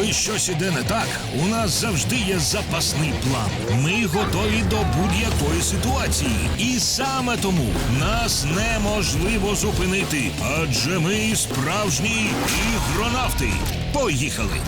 Коли щось іде не так, у нас завжди є запасний план. Ми готові до будь-якої ситуації. І саме тому нас неможливо зупинити, адже ми справжні ігронавти. Поїхали!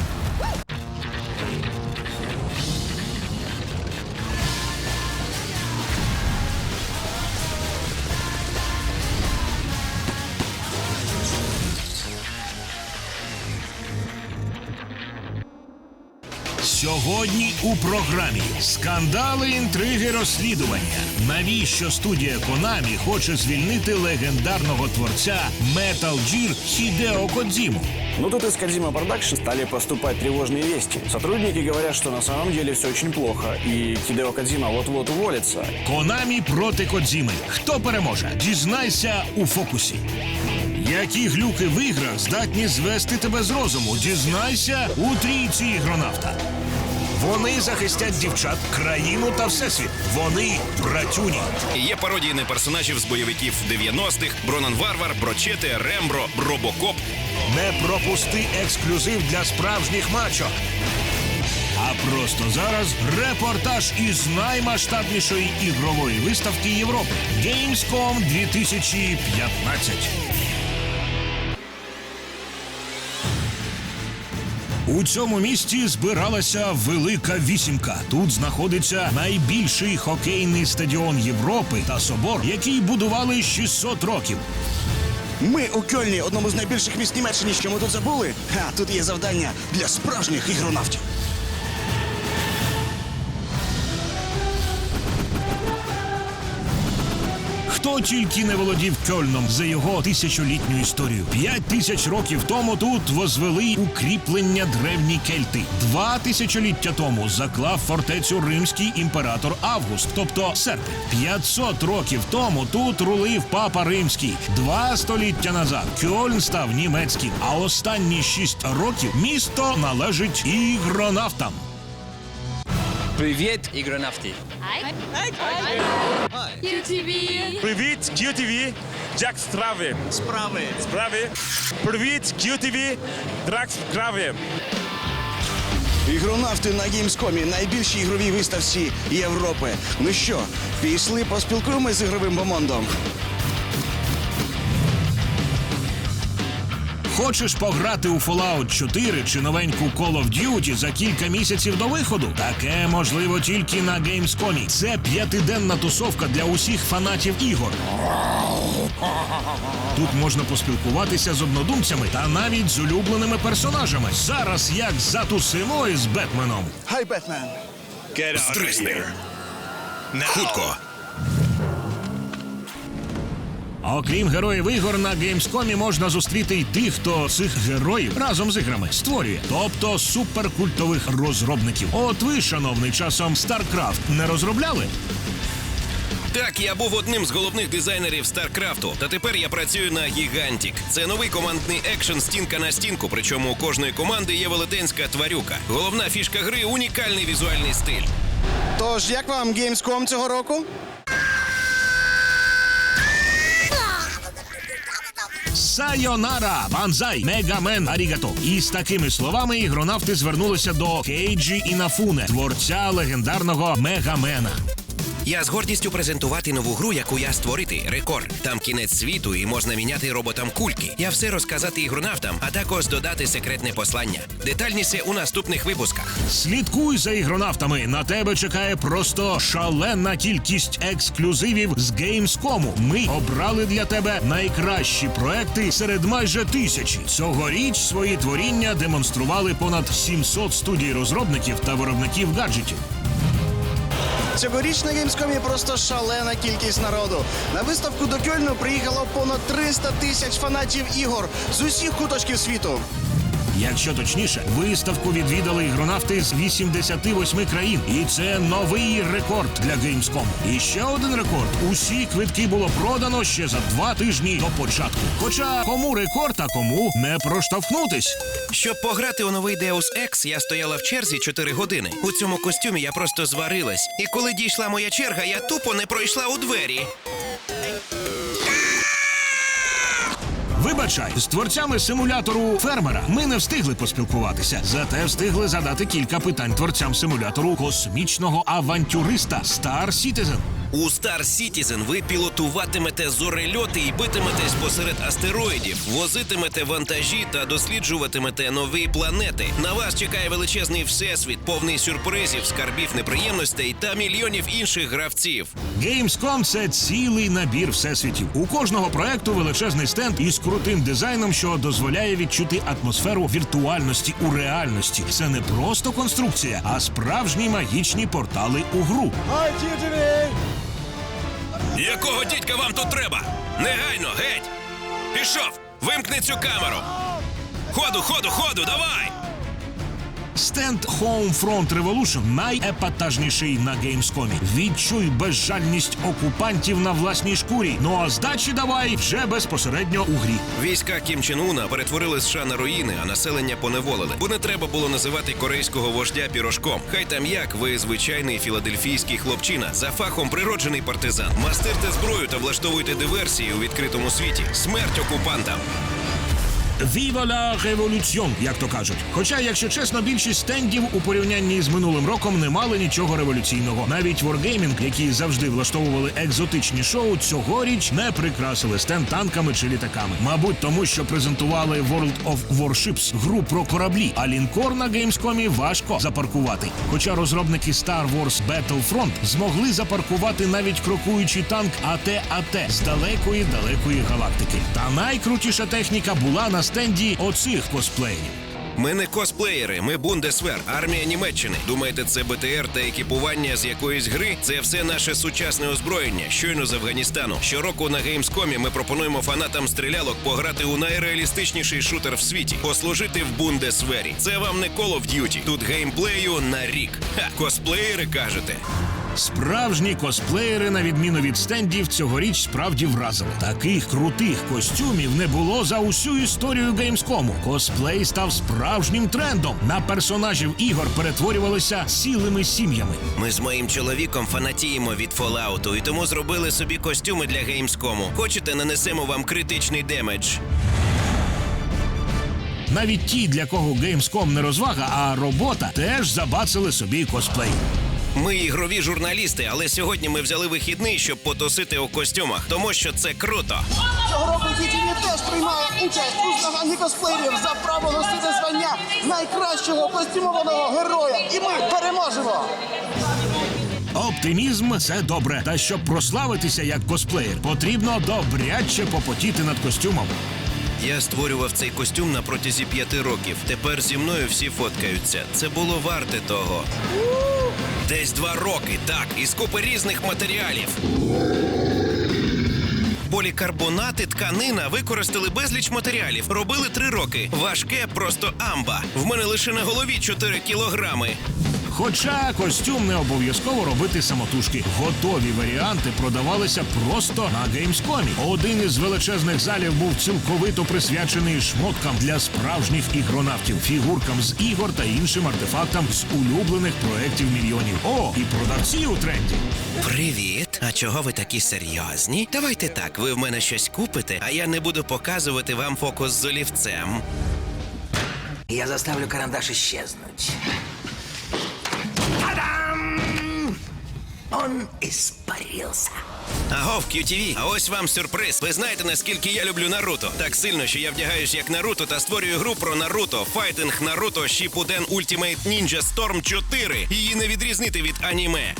Сьогодні у програмі скандали, інтриги, розслідування. Навіщо студія Konami хоче звільнити легендарного творця Metal Gear Хідео Кодзіму? Ну тут из Кадзима Продакшн стали поступать тревожные вести. Сотрудники говорят, что на самом деле все очень плохо, и Хидео Кадзима вот-вот уволится. Конамі проти Кодзіми. Хто переможе? Дізнайся у фокусі. Які глюки в іграх здатні звести тебе з розуму? Дізнайся у трійці ігронавта. Вони захистять дівчат, країну та всесвіт. Вони братюні. Є пародії на персонажів з бойовиків 90-х, Бронан Варвар, Брочети, Рембро, Робокоп. Не пропусти ексклюзив для справжніх мачо. А просто зараз репортаж із наймасштабнішої ігрової виставки Європи Gamescom 2015. У цьому місті збиралася велика вісімка. Тут знаходиться найбільший хокейний стадіон Європи та собор, який будували 600 років. Ми у Кьольні, одному з найбільших міст Німеччини, що ми тут забули. А тут є завдання для справжніх ігронавтів. Хто тільки не володів Кьольном за його тисячолітню історію. П'ять тисяч років тому тут возвели укріплення древні кельти. Два тисячоліття тому заклав фортецю римський імператор Август, тобто серпень. 500 років тому тут рулив папа римський. Два століття назад Кьольн став німецьким. А останні шість років місто належить ігронавтам. Привіт, ігронавти! QTV. Привіт, QTV, Джак Страви. Справи. Справи. Привіт, QTV, Драк Справи. Ігронавти на Геймскомі найбільшій ігровій виставці Європи. Ну що, пішли поспілкуємось з ігровим бомондом. Хочеш пограти у Fallout 4 чи новеньку Call of Duty за кілька місяців до виходу? Таке можливо тільки на Gamescom. Це п'ятиденна тусовка для усіх фанатів ігор. Тут можна поспілкуватися з однодумцями та навіть з улюбленими персонажами. Зараз як затусимо із Бетменом. Хай, Бетмен! Здрисни. Хутко. Окрім героїв ігор, на Gamescom можна зустріти й тих, хто цих героїв разом з іграми створює, тобто суперкультових розробників. От ви, шановний, часом StarCraft не розробляли? Так, я був одним з головних дизайнерів Старкрафту, та тепер я працюю на Гігантік. Це новий командний екшен стінка на стінку. Причому у кожної команди є велетенська тварюка. Головна фішка гри унікальний візуальний стиль. Тож, як вам Gamescom цього року? Сайонара, банзай, мегамен, арігато. І з такими словами ігронавти звернулися до Кейджі Інафуне, творця легендарного мегамена. Я з гордістю презентувати нову гру, яку я створити рекорд. Там кінець світу і можна міняти роботам кульки. Я все розказати ігронавтам, а також додати секретне послання. Детальніше у наступних випусках. Слідкуй за ігронавтами. На тебе чекає просто шалена кількість ексклюзивів з Gamescom. Ми обрали для тебе найкращі проекти серед майже тисячі. Цьогоріч свої творіння демонстрували понад 700 студій розробників та виробників гаджетів. Цьогоріч на Геймскомі просто шалена кількість народу. На виставку до Кьольну приїхало понад 300 тисяч фанатів ігор з усіх куточків світу. Якщо точніше, виставку відвідали ігронавти з 88 країн, і це новий рекорд для Gamescom. І ще один рекорд: усі квитки було продано ще за два тижні до початку. Хоча кому рекорд, а кому не проштовхнутись. Щоб пограти у новий Deus Ex, я стояла в черзі 4 години. У цьому костюмі я просто зварилась. І коли дійшла моя черга, я тупо не пройшла у двері. Вибачай, з творцями симулятору фермера ми не встигли поспілкуватися, зате встигли задати кілька питань творцям симулятору космічного авантюриста Star Citizen. У Star Citizen ви пілотуватимете зорельоти і битиметесь посеред астероїдів, возитимете вантажі та досліджуватимете нові планети. На вас чекає величезний всесвіт, повний сюрпризів, скарбів неприємностей та мільйонів інших гравців. Gamescom – це цілий набір всесвітів. У кожного проекту величезний стенд із крутим дизайном, що дозволяє відчути атмосферу віртуальності у реальності. Це не просто конструкція, а справжні магічні портали у гру. Якого дідька вам тут треба? Негайно, геть! Пішов! Вимкни цю камеру! Ходу, ходу, ходу, давай! Стенд Homefront Revolution найепатажніший на Gamescom. Відчуй безжальність окупантів на власній шкурі. Ну а здачі давай вже безпосередньо у грі. Війська Кім Чен Уна перетворили США на руїни, а населення поневолили. Бо не треба було називати корейського вождя пірожком. Хай там як ви звичайний філадельфійський хлопчина, за фахом природжений партизан. Мастирте зброю та влаштовуйте диверсії у відкритому світі. Смерть окупантам! Viva la Revolution, як то кажуть. Хоча, якщо чесно, більшість стендів у порівнянні з минулим роком не мали нічого революційного. Навіть Wargaming, які завжди влаштовували екзотичні шоу, цьогоріч не прикрасили стенд танками чи літаками. Мабуть, тому що презентували World of Warships, гру про кораблі, а лінкор на Gamescom важко запаркувати. Хоча розробники Star Wars Battlefront змогли запаркувати навіть крокуючий танк АТ-АТ з далекої далекої галактики. Та найкрутіша техніка була на стенді оцих косплеїв. Ми не косплеєри, ми Бундесвер, армія Німеччини. Думаєте, це БТР та екіпування з якоїсь гри? Це все наше сучасне озброєння, щойно з Афганістану. Щороку на геймскомі ми пропонуємо фанатам стрілялок пограти у найреалістичніший шутер в світі, послужити в Бундесвері. Це вам не Call of Duty. Тут геймплею на рік. Ха, косплеєри кажете. Справжні косплеєри, на відміну від стендів, цьогоріч справді вразили. Таких крутих костюмів не було за усю історію геймскому. Косплей став справжнім трендом. На персонажів ігор перетворювалися цілими сім'ями. Ми з моїм чоловіком фанатіємо від Fallout і тому зробили собі костюми для геймскому. Хочете, нанесемо вам критичний демедж. Навіть ті, для кого Gamescom не розвага, а робота, теж забацали собі косплей. Ми ігрові журналісти, але сьогодні ми взяли вихідний, щоб потусити у костюмах, тому що це круто. Цього року дітей теж приймає участь у змаганні косплеєрів за право носити звання найкращого костюмованого героя. І ми переможемо! Оптимізм це добре. Та щоб прославитися як косплеєр, потрібно добряче попотіти над костюмом. Я створював цей костюм на протязі п'яти років. Тепер зі мною всі фоткаються. Це було варте того. Десь два роки, так, із купи різних матеріалів. Полікарбонати, тканина використали безліч матеріалів. Робили три роки. Важке, просто амба. В мене лише на голові 4 кілограми. Хоча костюм не обов'язково робити самотужки. Готові варіанти продавалися просто на геймскомі. Один із величезних залів був цілковито присвячений шмоткам для справжніх ігронавтів, фігуркам з ігор та іншим артефактам з улюблених проєктів мільйонів. О, і продавці у тренді. Привіт! А чого ви такі серйозні? Давайте так, ви в мене щось купите, а я не буду показувати вам фокус з олівцем. Я заставлю карандаш исчезнуть. Он испарился. Агов, QTV, а ось вам сюрприз. Ви знаєте, наскільки я люблю Наруто? Так сильно, що я вдягаюсь як Наруто та створюю гру про Наруто. Файтинг Наруто Shippuden Ultimate Ninja Storm 4. Її не відрізнити від аніме.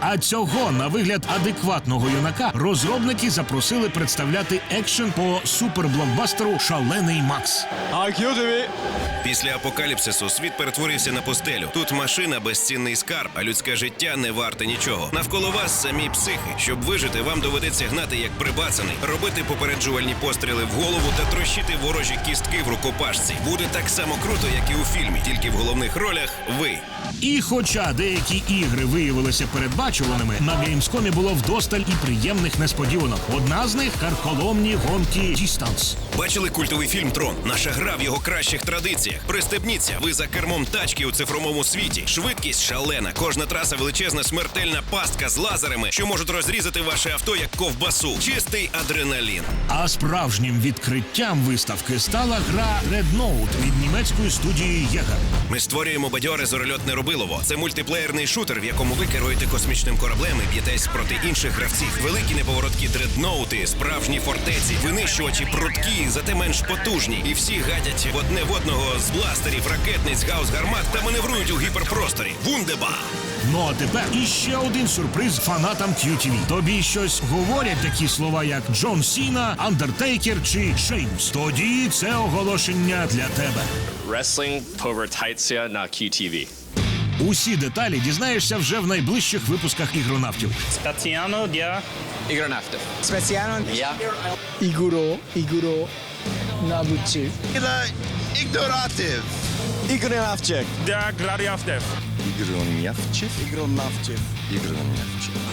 А цього на вигляд адекватного юнака розробники запросили представляти екшен по суперблокбастеру Шалений Макс. Після апокаліпсису світ перетворився на пустелю. Тут машина безцінний скарб, а людське життя не варте нічого. Навколо вас самі психи. Щоб вижити, вам доведеться гнати як прибацаний, робити попереджувальні постріли в голову та трощити ворожі кістки в рукопашці. Буде так само круто, як і у фільмі, тільки в головних ролях ви. І хоча деякі ігри виявилися передбачені, передбачуваними. На Gamescom було вдосталь і приємних несподіванок. Одна з них карколомні гонки Distance. Бачили культовий фільм Трон? Наша гра в його кращих традиціях. Пристебніться, ви за кермом тачки у цифровому світі. Швидкість шалена. Кожна траса величезна смертельна пастка з лазерами, що можуть розрізати ваше авто як ковбасу. Чистий адреналін. А справжнім відкриттям виставки стала гра Red Note від німецької студії Єгер. Ми створюємо бадьоре зорольотне робилово. Це мультиплеєрний шутер, в якому ви керуєте космічним кораблем і б'єтесь проти інших гравців. Великі неповороткі дредноути, справжні фортеці, винищувачі прудкі, зате менш потужні. І всі гадять в одне в одного з бластерів, ракетниць, гаус гармат та маневрують у гіперпросторі. Вундеба! Ну а тепер іще один сюрприз фанатам QTV. Тобі щось говорять такі слова, як Джон Сіна, Андертейкер чи Шеймс. Тоді це оголошення для тебе. Wrestling повертається на QTV. Усі деталі дізнаєшся вже в найближчих випусках ігронавтів. Tatiano dia Ігронавтів. Спеціально Я Iguro, Iguro, Nabuchi. ігноратив. Ігронавчик. dia gladiator. Ігронавчик.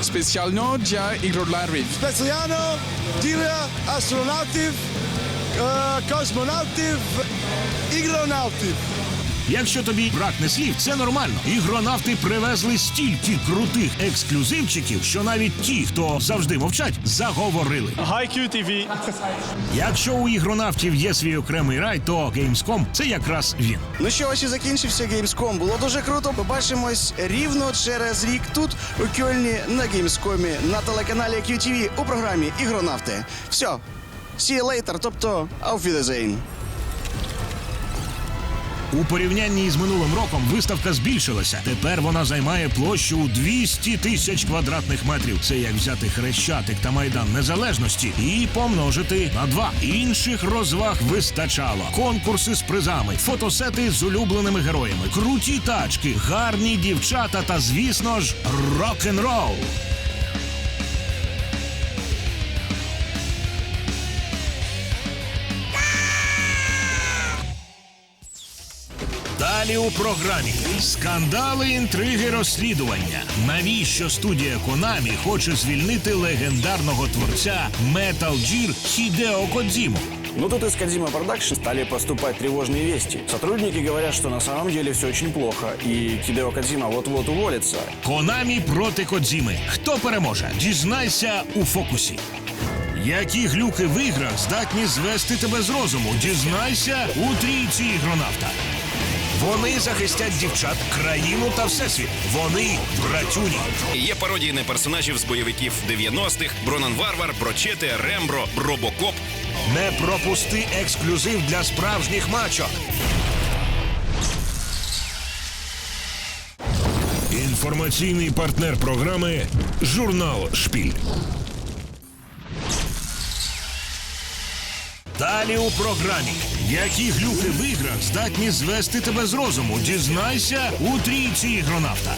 Спеціально для ігролярів. Спеціально для астронавтів, космонавтів, ігронавтів. Якщо тобі бракне слів, це нормально. Ігронавти привезли стільки крутих ексклюзивчиків, що навіть ті, хто завжди мовчать, заговорили. Hi QTV. Якщо у ігронавтів є свій окремий рай, то Gamescom – це якраз він. Ну що, ось і закінчився Gamescom. Було дуже круто. Побачимось рівно через рік тут, у Кьольні, на Gamescom, на телеканалі QTV у програмі Ігронавти. Все. See you later, тобто auf Wiedersehen. У порівнянні з минулим роком виставка збільшилася. Тепер вона займає площу у 200 тисяч квадратних метрів. Це як взяти хрещатик та майдан незалежності і помножити на два. Інших розваг вистачало. Конкурси з призами, фотосети з улюбленими героями, круті тачки, гарні дівчата та, звісно ж, рок-н-рол. Далі у програмі скандали, інтриги, розслідування. Навіщо студія Konami хоче звільнити легендарного творця Metal Gear Хідео Кодзіму? Ну тут из Кадзима Продакшн стали поступать тревожные вести. Сотрудники говорят, что на самом деле все очень плохо, и Хидео Кадзима вот-вот уволится. Konami проти Кодзіми. Хто переможе? Дізнайся у фокусі. Які глюки в іграх здатні звести тебе з розуму? Дізнайся у трійці ігронавта. Вони захистять дівчат, країну та всесвіт. Вони братюні. Є пародії на персонажів з бойовиків 90-х, Бронан Варвар, Брочети, Рембро, Робокоп. Не пропусти ексклюзив для справжніх мачо. Інформаційний партнер програми Журнал Шпіль. Далі у програмі. Які глюки в іграх здатні звести тебе з розуму? Дізнайся у трійці ігронавта.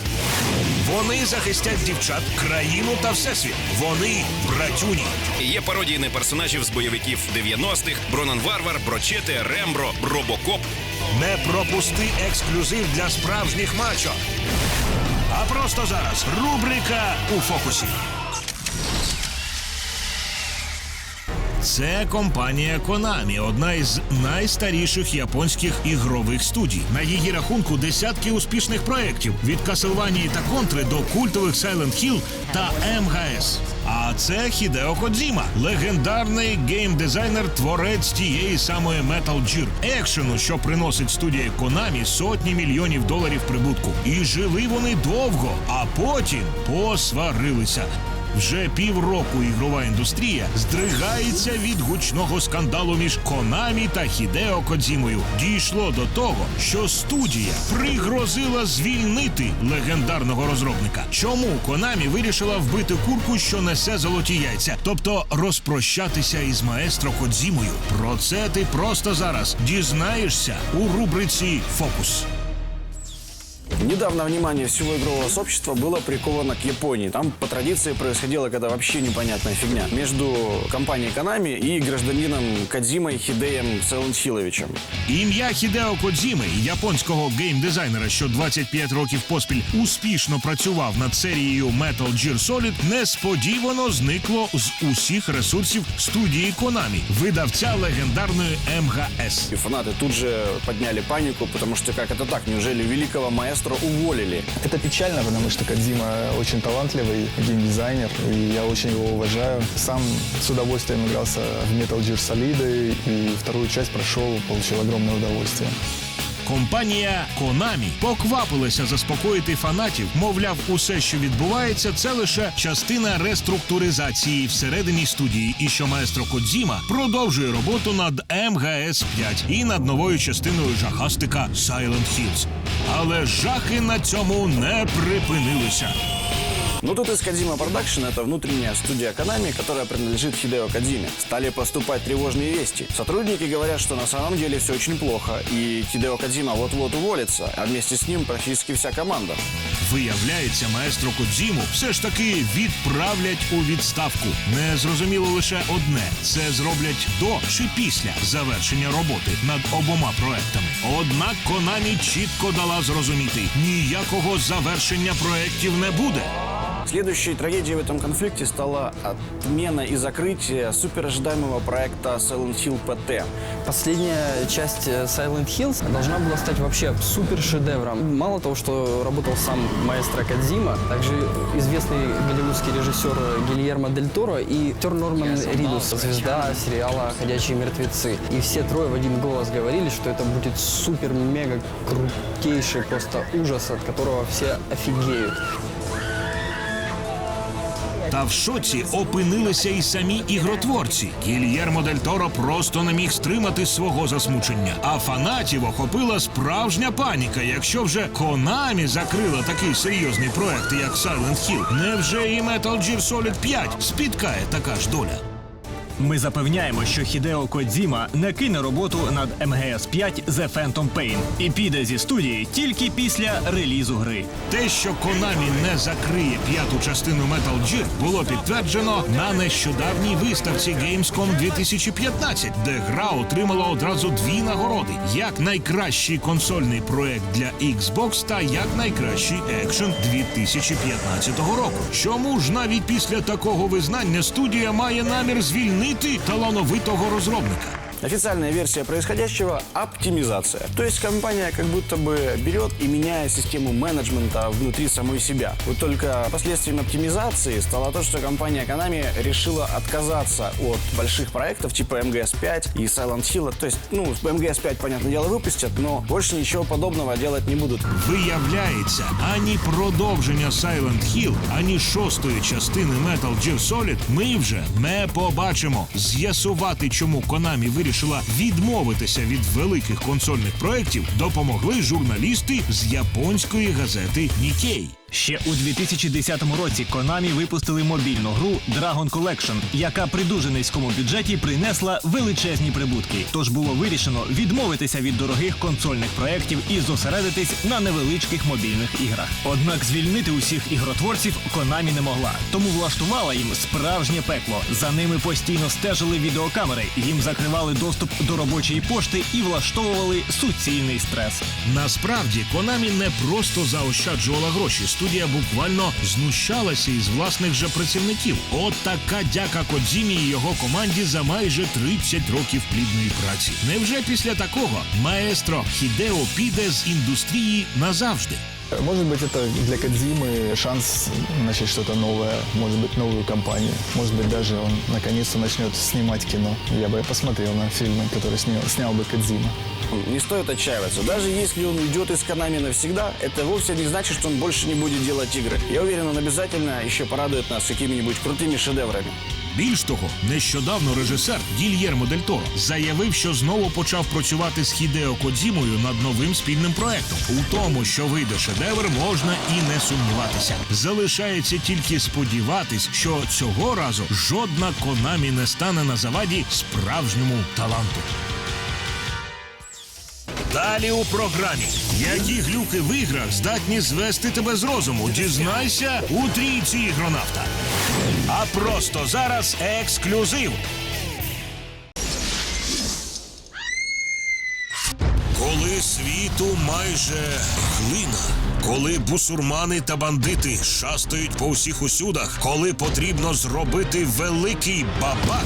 Вони захистять дівчат, країну та всесвіт. Вони братюні. Є пародії на персонажів з бойовиків 90-х, Бронан Варвар, Брочети, Рембро, Робокоп. Не пропусти ексклюзив для справжніх мачо. А просто зараз рубрика у фокусі. Це компанія Konami, одна із найстаріших японських ігрових студій. На її рахунку десятки успішних проєктів від Castlevania та Контри до культових Silent Hill та МГС. А це Хідео Кодзіма, легендарний геймдизайнер, творець тієї самої Metal Gear екшену, що приносить студія Konami сотні мільйонів доларів прибутку. І жили вони довго, а потім посварилися. Вже півроку ігрова індустрія здригається від гучного скандалу між Конамі та Хідео Кодзімою. Дійшло до того, що студія пригрозила звільнити легендарного розробника. Чому Конамі вирішила вбити курку, що несе золоті яйця, тобто розпрощатися із маестро Кодзімою? Про це ти просто зараз дізнаєшся у рубриці Фокус. Недавно внимание всего игрового сообщества было приковано к Японии. Там по традиции происходила какая-то вообще непонятная фигня между компанией Konami и гражданином Кадзимой Хидеем Селенхиловичем. Ім'я Хідео Кодзіми, японського геймдизайнера, що 25 років поспіль успішно працював над серією Metal Gear Solid, несподівано зникло з усіх ресурсів студії Konami, видавця легендарної МГС. И фанаты тут же подняли панику, потому что как это так? Неужели великого маэстро уволили? Это печально, потому что Кадзима очень талантливый геймдизайнер, и я очень его уважаю. Сам с удовольствием игрался в Metal Gear Solid, и вторую часть прошел, получил огромное удовольствие. Компанія Konami поквапилася заспокоїти фанатів. Мовляв, усе, що відбувається, це лише частина реструктуризації всередині студії, і що маестро Кодзіма продовжує роботу над МГС 5 і над новою частиною жахастика Silent Hills. Але жахи на цьому не припинилися. Но тут из Кадзима Продакшн, это внутренняя студия Konami, которая принадлежит Хидео Кадзиме, стали поступать тревожные вести. Сотрудники говорят, что на самом деле все очень плохо, и Хидео Кадзима вот-вот уволится, а вместе с ним практически вся команда. Виявляється, маестро Кодзіму все ж таки відправлять у відставку. Не зрозуміло лише одне: це зроблять до чи після завершення роботи над обома проектами. Однак Конамі чітко дала зрозуміти: ніякого завершення проектів не буде. Следующей трагедией в этом конфликте стала отмена и закрытие суперожидаемого проекта Silent Hill PT. Последняя часть э, Silent Hills должна была стать вообще супер шедевром. Мало того, что работал сам маэстро Кадзима, также известный голливудский режиссер Гильермо Дель Торо и актер Норман Ридус, звезда сериала «Ходячие мертвецы». И все трое в один голос говорили, что это будет супер-мега крутейший просто ужас, от которого все офигеют. Та в шоці опинилися і самі ігротворці. Гільєрмо Дель Торо просто не міг стримати свого засмучення. А фанатів охопила справжня паніка. Якщо вже Konami закрила такий серйозний проект, як Silent Hill, невже і Metal Gear Solid 5 спіткає така ж доля? Ми запевняємо, що Хідео Кодзіма не кине роботу над МГС 5 The Phantom Pain і піде зі студії тільки після релізу гри. Те, що Konami не закриє п'яту частину Metal Gear, було підтверджено на нещодавній виставці Gamescom 2015, де гра отримала одразу дві нагороди: як найкращий консольний проект для Xbox та як найкращий екшен 2015 року. Чому ж навіть після такого визнання студія має намір звільнити талановитого розробника? Официальная версия происходящего – оптимизация. То есть компания как будто бы берет и меняет систему менеджмента внутри самой себя. Вот только последствием оптимизации стало то, что компания Konami решила отказаться от больших проектов типа MGS5 и Silent Hill. То есть, ну, MGS5, понятное дело, выпустят, но больше ничего подобного делать не будут. Виявляється, ані продовження Silent Hill, ані шостої частини Metal Gear Solid ми вже не побачимо. З'ясувати, чому Konami вирішила відмовитися від великих консольних проєктів, допомогли журналісти з японської газети Nikkei. Ще у 2010 році Konami випустили мобільну гру Dragon Collection, яка при дуже низькому бюджеті принесла величезні прибутки. Тож було вирішено відмовитися від дорогих консольних проєктів і зосередитись на невеличких мобільних іграх. Однак звільнити усіх ігротворців Konami не могла, тому влаштувала їм справжнє пекло. За ними постійно стежили відеокамери, їм закривали доступ до робочої пошти і влаштовували суцільний стрес. Насправді Konami не просто заощаджувала гроші. Студія буквально знущалася із власних же працівників. От така дяка Кодзімі і його команді за майже 30 років плідної праці. Невже після такого маестро Хідео піде з індустрії назавжди? Может быть, это для Кадзимы шанс начать что-то новое, может быть, новую компанию. Может быть, даже он наконец-то начнет снимать кино. Я бы посмотрел на фильмы, которые снял, снял бы Кадзима. Не стоит отчаиваться. Даже если он уйдет из Konami навсегда, это вовсе не значит, что он больше не будет делать игры. Я уверен, он обязательно еще порадует нас какими-нибудь крутыми шедеврами. Більш того, нещодавно режисер Гільєрмо Дель Торо заявив, що знову почав працювати з Хідео Кодзімою над новим спільним проектом. У тому, що вийде шедевр, можна і не сумніватися. Залишається тільки сподіватись, що цього разу жодна Конамі не стане на заваді справжньому таланту. Далі у програмі. Які глюки в іграх здатні звести тебе з розуму? Дізнайся у трійці ігронавта. А просто зараз ексклюзив. Коли світу майже глина, коли бусурмани та бандити шастають по всіх усюдах, коли потрібно зробити великий бабах,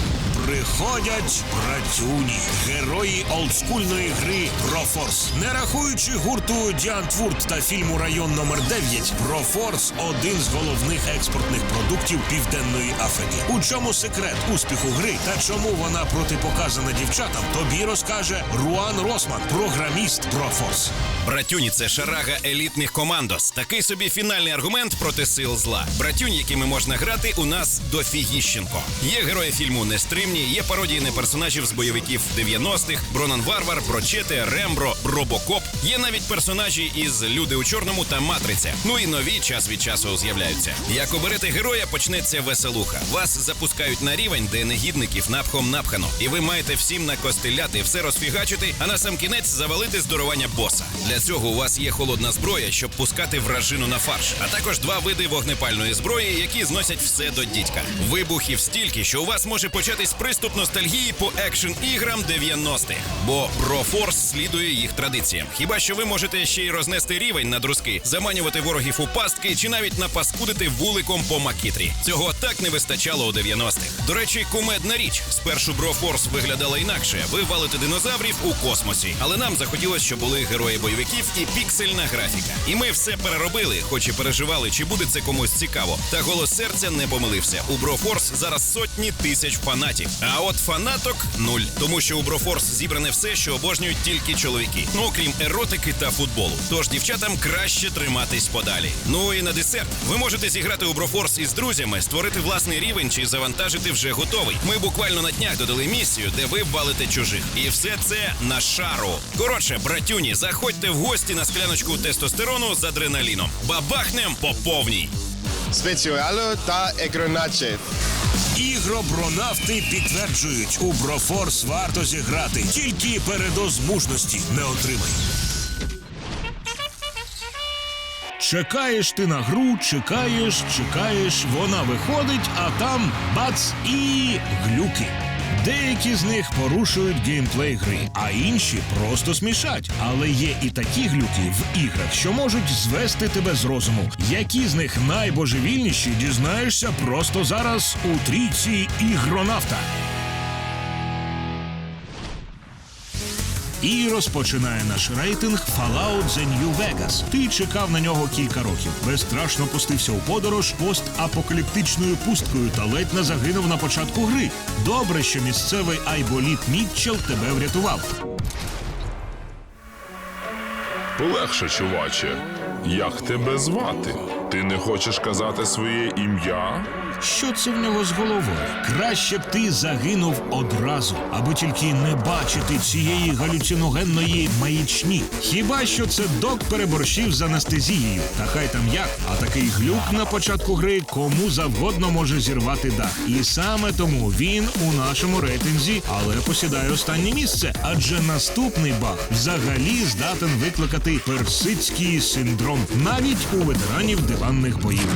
приходять братюні, герої олдскульної гри Профорс. Не рахуючи гурту Діантвурт та фільму Район номер 9 Профорс один з головних експортних продуктів Південної Африки. У чому секрет успіху гри та чому вона протипоказана дівчатам, тобі розкаже Руан Росман, програміст Профорс. Братюні це шарага елітних командос. Такий собі фінальний аргумент проти сил зла. Братюнь, якими можна грати, у нас дофігіщенко. Є герої фільму Нестримні, є пародії на персонажів з бойовиків 90-х, Бронан Варвар, Брочете, Рембро, Робокоп. Є навіть персонажі із Люди у чорному та Матриця. Ну і нові час від часу з'являються. Як оберете героя, почнеться веселуха. Вас запускають на рівень, де негідників напхом напхано, і ви маєте всім накостеляти, все розфігачити, а на сам кінець завалити здорування боса. Для цього у вас є холодна зброя, щоб пускати вражину на фарш, а також два види вогнепальної зброї, які зносять все до дідька. Вибухів стільки, що у вас може початись приступ ностальгії по екшн іграм 90-х. Бо Профорс слідує їх традиціям. Хіба що ви можете ще й рознести рівень на друзки, заманювати ворогів у пастки чи навіть напаскудити вуликом по макітрі. Цього так не вистачало у 90-х. До речі, кумедна річ. Спершу Брофорс виглядала інакше. Ви валите динозаврів у космосі, але нам захотілося, щоб були герої бойовиків і піксельна графіка. І ми все переробили, хоч і переживали, чи буде це комусь цікаво. Та голос серця не помилився. У Брофорс зараз сотні тисяч фанатів. А от фанаток нуль. Тому що у Брофорс зібране все, що обожнюють тільки чоловіки. Ну окрім еротики та футболу. Тож дівчатам краще триматись подалі. Ну і на десерт. Ви можете зіграти у Брофорс із друзями, створити власний рівень чи завантажити вже готовий. Ми буквально на днях додали місію, де ви валите чужих. І все це на шару. Коротше, братюні, заходьте в гості на скляночку тестостерону з адреналіном. Бабахнем по повній. Спеціалу та егроначе. Ігробронавти підтверджують, у Брофорс варто зіграти. Тільки передоз мужності не отримай. Чекаєш ти на гру, чекаєш, чекаєш, вона виходить, а там бац і глюки. Деякі з них порушують геймплей гри, а інші просто смішать. Але є і такі глюки в іграх, що можуть звести тебе з розуму. Які з них найбожевільніші, дізнаєшся просто зараз у трійці ігронавта. І розпочинає наш рейтинг Fallout The New Vegas. Ти чекав на нього кілька років. Безстрашно пустився у подорож постапокаліптичною пусткою та ледь не загинув на початку гри. Добре, що місцевий айболіт Мітчел тебе врятував. Полегше, чуваче. Як тебе звати? Ти не хочеш казати своє ім'я? Що це в нього з головою? Краще б ти загинув одразу, аби тільки не бачити цієї галюциногенної маячні. Хіба що це док переборщив з анестезією? Та хай там як, а такий глюк на початку гри кому завгодно може зірвати дах. І саме тому він у нашому рейтинзі, але посідає останнє місце. Адже наступний баг взагалі здатен викликати персидський синдром навіть у ветеранів диванних боїв.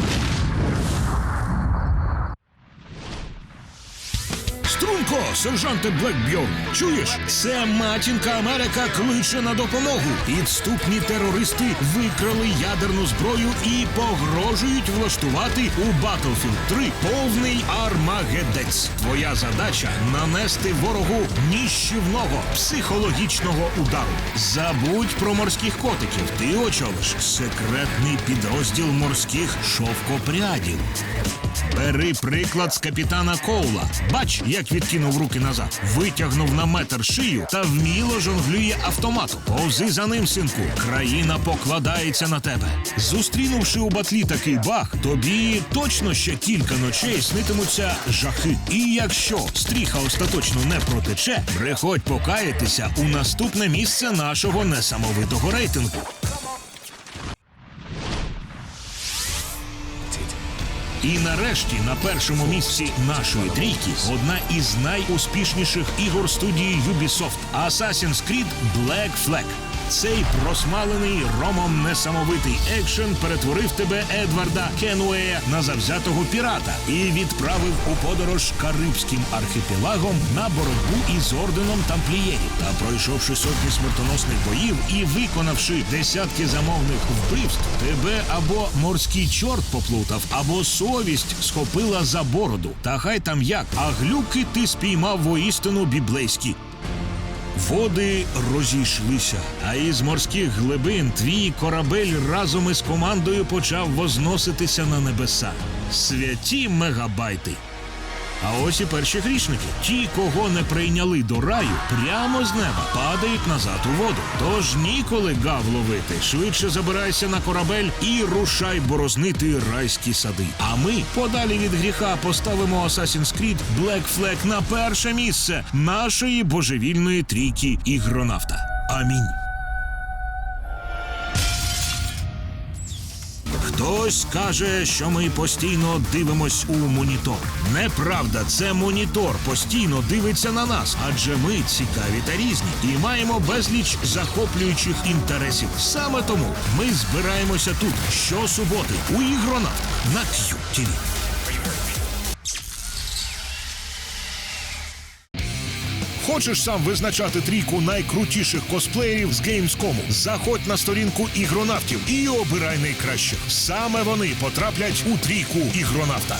Струнко, сержанте Блекбьорн, чуєш? Це матінка Америка кличе на допомогу. Підступні терористи викрали ядерну зброю і погрожують влаштувати у Battlefield 3 повний армагедець. Твоя задача нанести ворогу ніщівного психологічного удару. Забудь про морських котиків. Ти очолиш секретний підрозділ морських шовкопрядів. Бери приклад з капітана Коула. Бач, як відкинув руки назад, витягнув на метр шию та вміло жонглює автоматом. Повзи за ним, синку. Країна покладається на тебе. Зустрінувши у батлі такий баг, тобі точно ще кілька ночей снитимуться жахи. І якщо стріха остаточно не протече, приходь покаятися у наступне місце нашого несамовитого рейтингу. І нарешті на першому місці нашої трійки одна із найуспішніших ігор студії Ubisoft Assassin's Creed Black Flag. Цей просмалений ромом несамовитий екшен перетворив тебе Едварда Кенуея на завзятого пірата і відправив у подорож Карибським архіпелагом на боротьбу із орденом тамплієрів. Та пройшовши сотні смертоносних боїв і виконавши десятки замовних вбивств, тебе або морський чорт поплутав, або совість схопила за бороду. Та хай там як, а глюки ти спіймав воістину біблейські. Води розійшлися, а із морських глибин твій корабель разом із командою почав возноситися на небеса. Святі мегабайти. А ось і перші грішники. Ті, кого не прийняли до раю, прямо з неба падають назад у воду. Тож ніколи гав ловити. Швидше забирайся на корабель і рушай борознити райські сади. А ми подалі від гріха поставимо Assassin's Creed Black Flag на перше місце нашої божевільної трійки ігронавта. Амінь. Хтось каже, що ми постійно дивимось у монітор. Неправда, це монітор постійно дивиться на нас, адже ми цікаві та різні і маємо безліч захоплюючих інтересів. Саме тому ми збираємося тут щосуботи у ігронах на QTV. Хочеш сам визначати трійку найкрутіших косплеєрів з Gamescom? Заходь на сторінку ігронавтів і обирай найкращих. Саме вони потраплять у трійку ігронавта.